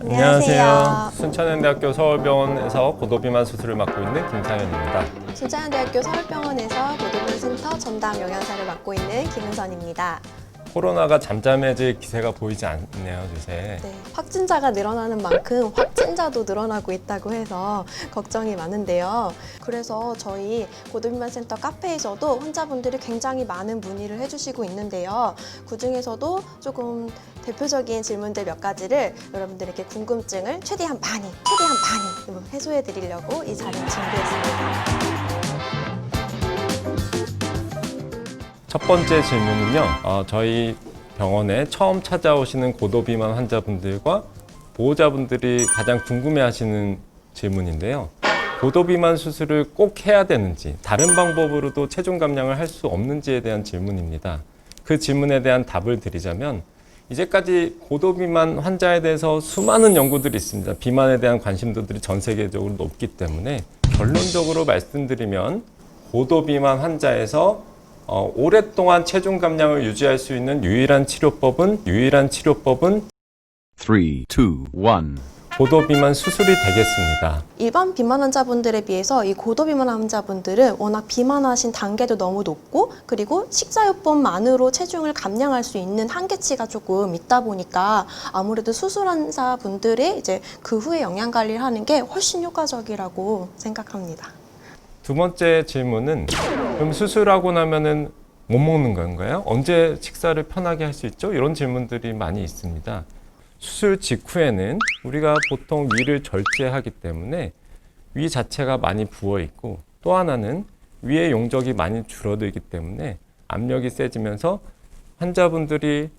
안녕하세요. 순천현대학교 서울병원에서 고도비만 수술을 맡고 있는 김상현입니다. 순천대학교 서울병원에서 고도비센터 전담 영양사를 맡고 있는 김은선입니다. 코로나가 잠잠해질 기세가 보이지 않네요, 요새. 네, 확진자가 늘어나는 만큼 확진자도 늘어나고 있다고 해서 걱정이 많은데요. 그래서 저희 고도비만센터 카페에서도 환자분들이 굉장히 많은 문의를 해주시고 있는데요. 그 중에서도 조금 대표적인 질문들 몇 가지를 여러분들에게 궁금증을 최대한 많이, 최대한 많이 해소해 드리려고 이 자리를 준비했습니다. 첫 번째 질문은요, 어, 저희 병원에 처음 찾아오시는 고도비만 환자분들과 보호자분들이 가장 궁금해하시는 질문인데요. 고도비만 수술을 꼭 해야 되는지, 다른 방법으로도 체중 감량을 할 수 없는지에 대한 질문입니다. 그 질문에 대한 답을 드리자면, 이제까지 고도비만 환자에 대해서 수많은 연구들이 있습니다. 비만에 대한 관심도들이 전 세계적으로 높기 때문에 결론적으로 말씀드리면 고도비만 환자에서 어, 오랫동안 체중 감량을 유지할 수 있는 유일한 치료법은 유일한 치료법은 Three, two, one. 고도비만 수술이 되겠습니다. 일반 비만 환자분들에 비해서 이 고도비만 환자분들은 워낙 비만하신 단계도 너무 높고 그리고 식사요법만으로 체중을 감량할 수 있는 한계치가 조금 있다 보니까 아무래도 수술 환자분들이 이제 그 후에 영양 관리를 하는 게 훨씬 효과적이라고 생각합니다. 두 번째 질문은 그럼 수술하고 나면은 못 먹는 건가요? 언제 식사를 편하게 할 수 있죠? 이런 질문들이 많이 있습니다. 수술 직후에는 우리가 보통 위를 절제하기 때문에 위 자체가 많이 부어 있고 또 하나는 위의 용적이 많이 줄어들기 때문에 압력이 세지면서 환자분들이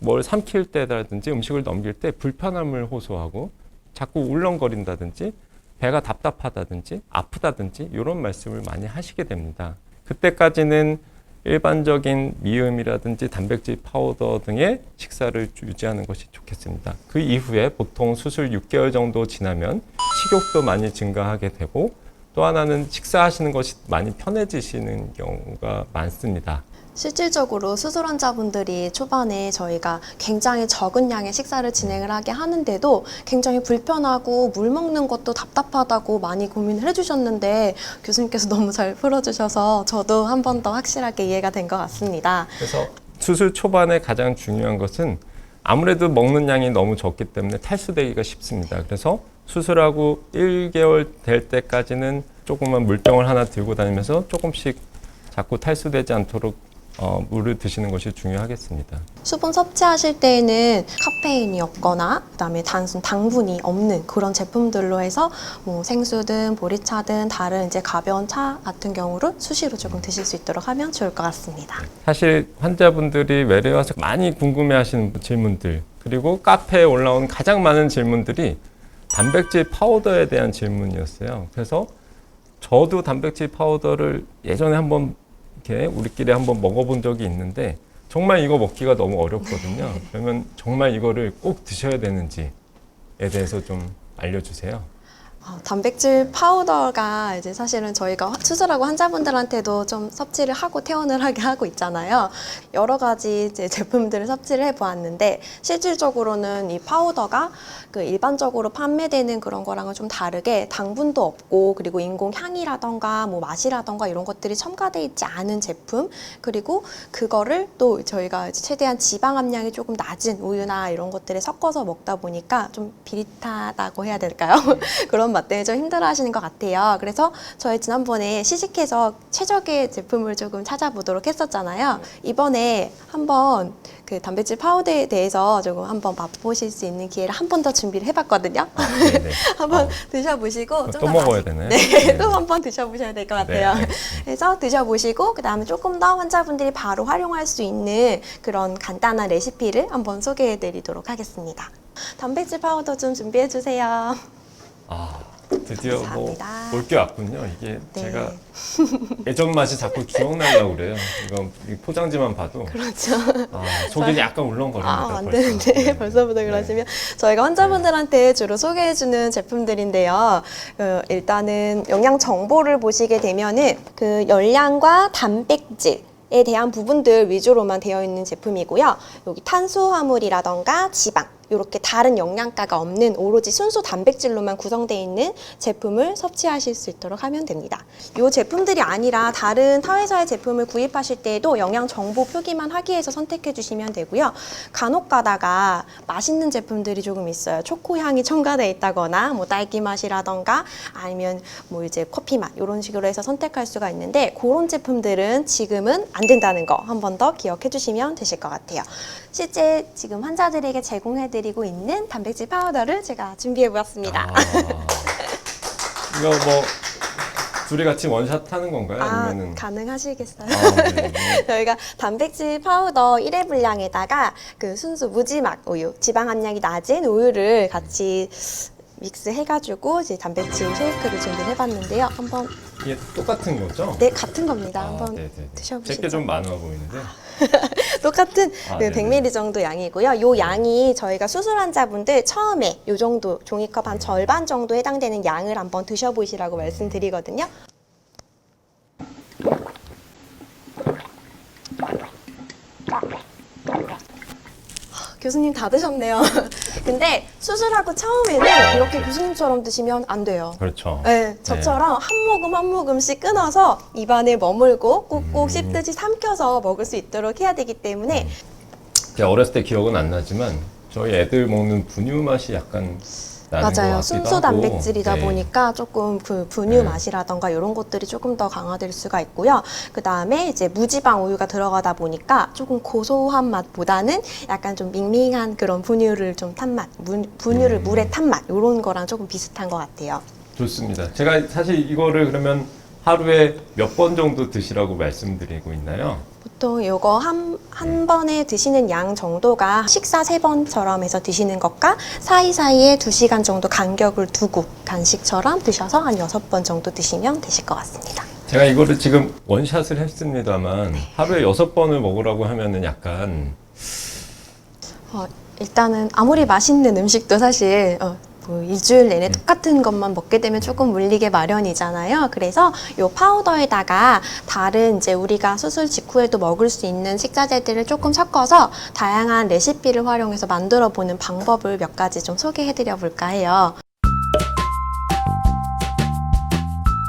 뭘 삼킬 때라든지 음식을 넘길 때 불편함을 호소하고 자꾸 울렁거린다든지 배가 답답하다든지 아프다든지 이런 말씀을 많이 하시게 됩니다. 그때까지는 일반적인 미음이라든지 단백질 파우더 등의 식사를 유지하는 것이 좋겠습니다. 그 이후에 보통 수술 6개월 정도 지나면 식욕도 많이 증가하게 되고 또 하나는 식사하시는 것이 많이 편해지시는 경우가 많습니다. 실질적으로 수술 환자분들이 초반에 저희가 굉장히 적은 양의 식사를 진행을 하게 하는데도 굉장히 불편하고 물 먹는 것도 답답하다고 많이 고민을 해주셨는데 교수님께서 너무 잘 풀어주셔서 저도 한 번 더 확실하게 이해가 된 것 같습니다. 그래서 수술 초반에 가장 중요한 것은 아무래도 먹는 양이 너무 적기 때문에 탈수되기가 쉽습니다. 그래서 수술하고 1개월 될 때까지는 조그만 물병을 하나 들고 다니면서 조금씩 자꾸 탈수되지 않도록 어, 물을 드시는 것이 중요하겠습니다. 수분 섭취하실 때에는 카페인이 없거나 그다음에 단순 당분이 없는 그런 제품들로 해서 뭐 생수든 보리차든 다른 이제 가벼운 차 같은 경우를 수시로 조금 드실 수 있도록 하면 좋을 것 같습니다. 사실 환자분들이 외래 와서 많이 궁금해하시는 질문들 그리고 카페에 올라온 가장 많은 질문들이 단백질 파우더에 대한 질문이었어요. 그래서 저도 단백질 파우더를 예전에 한번 이렇게 우리끼리 한번 먹어본 적이 있는데 정말 이거 먹기가 너무 어렵거든요. 그러면 정말 이거를 꼭 드셔야 되는지에 대해서 좀 알려주세요. 어, 단백질 파우더가 이제 사실은 저희가 수술하고 환자분들한테도 좀 섭취를 하고 퇴원을 하게 하고 있잖아요. 여러 가지 이제 제품들을 섭취를 해 보았는데 실질적으로는 이 파우더가 그 일반적으로 판매되는 그런 거랑은 좀 다르게 당분도 없고 그리고 인공 향이라던가 뭐 맛이라던가 이런 것들이 첨가돼 있지 않은 제품 그리고 그거를 또 저희가 최대한 지방 함량이 조금 낮은 우유나 이런 것들에 섞어서 먹다 보니까 좀 비릿하다고 해야 될까요? 그런 맛 때문에 좀 힘들어 하시는 것 같아요. 그래서 저희 지난번에 시식해서 최적의 제품을 조금 찾아보도록 했었잖아요. 이번에 한번 그 단백질 파우더에 대해서 조금 한번 맛보실 수 있는 기회를 한 번 더 준비를 해봤거든요. 네네. 한번 어. 드셔보시고 또더 먹어야 되나요? 네, 또 한 번 드셔보셔야 될 것 같아요. 네. 그래서 드셔보시고 그 다음에 조금 더 환자분들이 바로 활용할 수 있는 그런 간단한 레시피를 한번 소개해드리도록 하겠습니다. 단백질 파우더 좀 준비해주세요. 아, 드디어 감사합니다. 뭐올 게 왔군요. 이게 네. 제가 예전 맛이 자꾸 기억나려고 그래요. 이거 이 포장지만 봐도 그렇죠. 아, 속이 약간 울렁거립니다. 아, 안 벌써. 되는데 네. 벌써부터 네. 그러시면 저희가 환자분들한테 주로 소개해주는 제품들인데요. 그 일단은 영양 정보를 보시게 되면은 그 열량과 단백질 에 대한 부분들 위주로만 되어 있는 제품이고요. 여기 탄수화물이라던가 지방 이렇게 다른 영양가가 없는 오로지 순수 단백질로만 구성되어 있는 제품을 섭취하실 수 있도록 하면 됩니다. 이 제품들이 아니라 다른 타회사의 제품을 구입하실 때에도 영양 정보 표기만 하기 위해서 선택해 주시면 되고요. 간혹 가다가 맛있는 제품들이 조금 있어요. 초코 향이 첨가되어 있다거나 뭐 딸기 맛이라던가 아니면 뭐 이제 커피 맛 이런 식으로 해서 선택할 수가 있는데 그런 제품들은 지금은 안 된다는 거 한 번 더 기억해 주시면 되실 것 같아요. 실제 지금 환자들에게 제공해 드리 고 있는 단백질 파우더를 제가 준비해 보았습니다. 아, 이거 뭐 둘이 같이 원샷 하는 건가요? 아, 아니면은 가능하시겠어요? 아, 네. 저희가 단백질 파우더 1회 분량에다가 그 순수 무지막 우유, 지방 함량이 낮은 우유를 같이 믹스 해가지고 이제 단백질 쉐이크를 준비해봤는데요. 한번 이게 똑같은 거죠? 네 같은 겁니다. 아, 한번 네네. 드셔보시죠. 제게 좀 많아 보이는데. 똑같은 아, 그 네네. 100ml 정도 양이고요. 요 양이 저희가 수술 환자분들 처음에 요 정도 종이컵 한 절반 정도 해당되는 양을 한번 드셔보시라고 말씀드리거든요. 교수님 다 드셨네요. 근데 수술하고 처음에는 이렇게 교수님처럼 드시면 안 돼요. 그렇죠. 네, 저처럼 한 모금 한 모금씩 끊어서 입안에 머물고 꾹꾹 음. 씹듯이 삼켜서 먹을 수 있도록 해야 되기 때문에 제가 어렸을 때 기억은 안 나지만 저희 애들 먹는 분유 맛이 약간 맞아요. 순수. 단백질이다 네. 보니까 조금 그 분유 네. 맛이라던가 이런 것들이 조금 더 강화될 수가 있고요. 그 다음에 이제 무지방 우유가 들어가다 보니까 조금 고소한 맛보다는 약간 좀 밍밍한 그런 분유를 좀 탄 맛, 무- 분유를 음. 물에 탄 맛, 이런 거랑 조금 비슷한 것 같아요. 좋습니다. 제가 사실 이거를 그러면 하루에 몇 번 정도 드시라고 말씀드리고 있나요? 보통 이거 한, 한 번에 드시는 양 정도가 식사 세 번처럼 해서 드시는 것과 사이사이에 두 시간 정도 간격을 두고 간식처럼 드셔서 한 여섯 번 정도 드시면 되실 것 같습니다. 제가 이거를 지금 원샷을 했습니다만 하루에 여섯 번을 먹으라고 하면은 약간 어, 일단은 아무리 맛있는 음식도 사실 어, 뭐 일주일 내내 똑같은 것만 먹게 되면 조금 물리게 마련이잖아요. 그래서 이 파우더에다가 다른 이제 우리가 수술 직후에도 먹을 수 있는 식자재들을 조금 섞어서 다양한 레시피를 활용해서 만들어 보는 방법을 몇 가지 좀 소개해 드려 볼까 해요.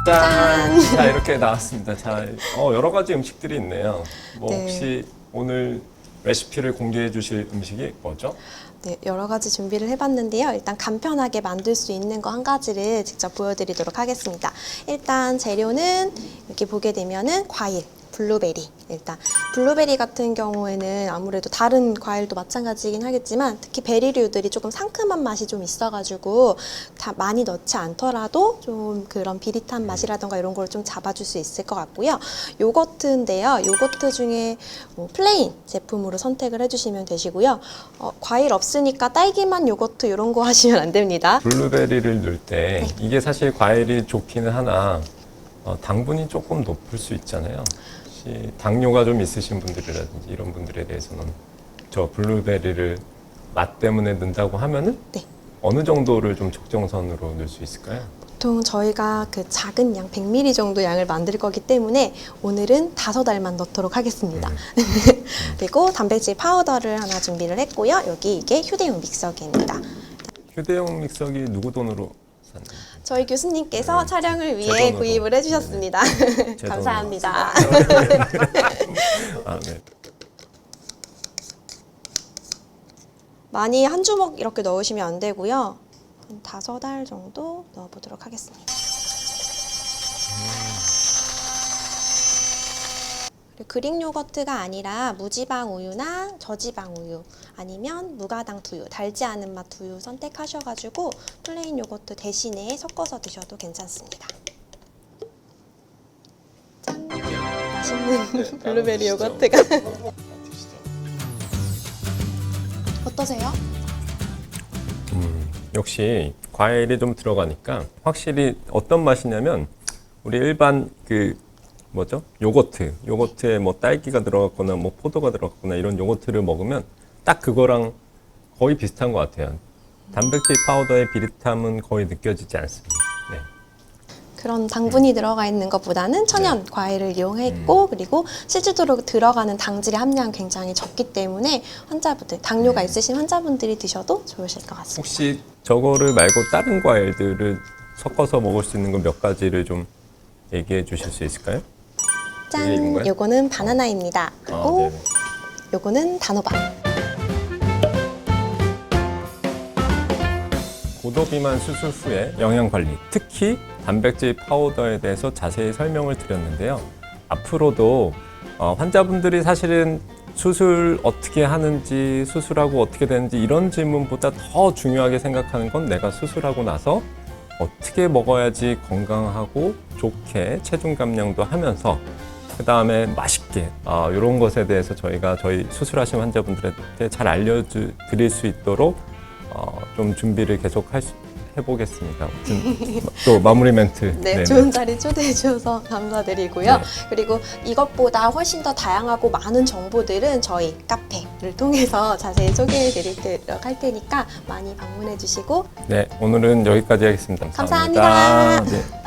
짠! 자 이렇게 나왔습니다. 자 어, 여러 가지 음식들이 있네요. 뭐 네. 혹시 오늘 레시피를 공개해 주실 음식이 뭐죠? 네, 여러 가지 준비를 해봤는데요. 일단 간편하게 만들 수 있는 거 한 가지를 직접 보여드리도록 하겠습니다. 일단 재료는 이렇게 보게 되면은 과일, 블루베리. 일단 블루베리 같은 경우에는 아무래도 다른 과일도 마찬가지긴 하겠지만 특히 베리류들이 조금 상큼한 맛이 좀 있어가지고 다 많이 넣지 않더라도 좀 그런 비릿한 맛이라던가 이런 걸 좀 잡아줄 수 있을 것 같고요. 요거트인데요. 요거트 중에 뭐 플레인 제품으로 선택을 해주시면 되시고요. 어, 과일 없으니까 딸기만 요거트 이런 거 하시면 안 됩니다. 블루베리를 넣을 때 네. 이게 사실 과일이 좋기는 하나 어, 당분이 조금 높을 수 있잖아요. 혹시 당뇨가 좀 있으신 분들이라든지 이런 분들에 대해서는 저 블루베리를 맛 때문에 넣는다고 하면은 네. 어느 정도를 좀 적정선으로 넣을 수 있을까요? 보통 저희가 그 작은 양 100ml 정도 양을 만들 거기 때문에 오늘은 다섯 알만 넣도록 하겠습니다. 그리고 단백질 파우더를 하나 준비를 했고요. 여기 이게 휴대용 믹서기입니다. 휴대용 믹서기 누구 돈으로? 저희 교수님께서 네. 촬영을 위해 제 돈으로. 구입을 해주셨습니다. 제 감사합니다. 아, 네. 많이 한 주먹 이렇게 넣으시면 안 되고요. 한 다섯 알 정도 넣어보도록 하겠습니다. 그리고 그릭 요거트가 아니라 무지방 우유나 저지방 우유 아니면 무가당 두유, 달지 않은 맛 두유 선택하셔가지고 플레인 요거트 대신에 섞어서 드셔도 괜찮습니다. 짠! 맛있는 블루베리 요거트가 어떠세요? 음, 역시 과일이 좀 들어가니까 확실히 어떤 맛이냐면 우리 일반 그 뭐죠? 요거트, 요거트에 뭐 딸기가 들어갔거나 뭐 포도가 들어갔거나 이런 요거트를 먹으면 딱 그거랑 거의 비슷한 것 같아요. 단백질 파우더의 비릿함은 거의 느껴지지 않습니다. 네. 그런 당분이 들어가 있는 것보다는 천연 과일을 이용했고 그리고 실제로 들어가는 당질의 함량 굉장히 적기 때문에 환자분들 당뇨가 있으신 환자분들이 드셔도 좋으실 것 같습니다. 혹시 저거를 말고 다른 과일들을 섞어서 먹을 수 있는 거몇 가지를 좀 얘기해 주실 수 있을까요? 이게 이건가요? 짠, 요거는 바나나입니다. 아, 그리고 네네. 요거는 단호박. 고도비만 수술 후에 영양 관리, 특히 단백질 파우더에 대해서 자세히 설명을 드렸는데요. 앞으로도 어, 환자분들이 사실은 수술 어떻게 하는지, 수술하고 어떻게 되는지 이런 질문보다 더 중요하게 생각하는 건 내가 수술하고 나서 어떻게 먹어야지 건강하고 좋게 체중 감량도 하면서 그 다음에 맛있게 아, 이런 것에 대해서 저희가 저희 수술하신 환자분들한테 잘 알려드릴 수 있도록 어, 좀 준비를 계속 할 수, 해보겠습니다. 또 마무리 멘트. 네, 네네. 좋은 자리 초대해 주셔서 감사드리고요. 네. 그리고 이것보다 훨씬 더 다양하고 많은 정보들은 저희 카페를 통해서 자세히 소개해 드리도록 할 테니까 많이 방문해 주시고 네, 오늘은 여기까지 하겠습니다. 감사합니다. 네.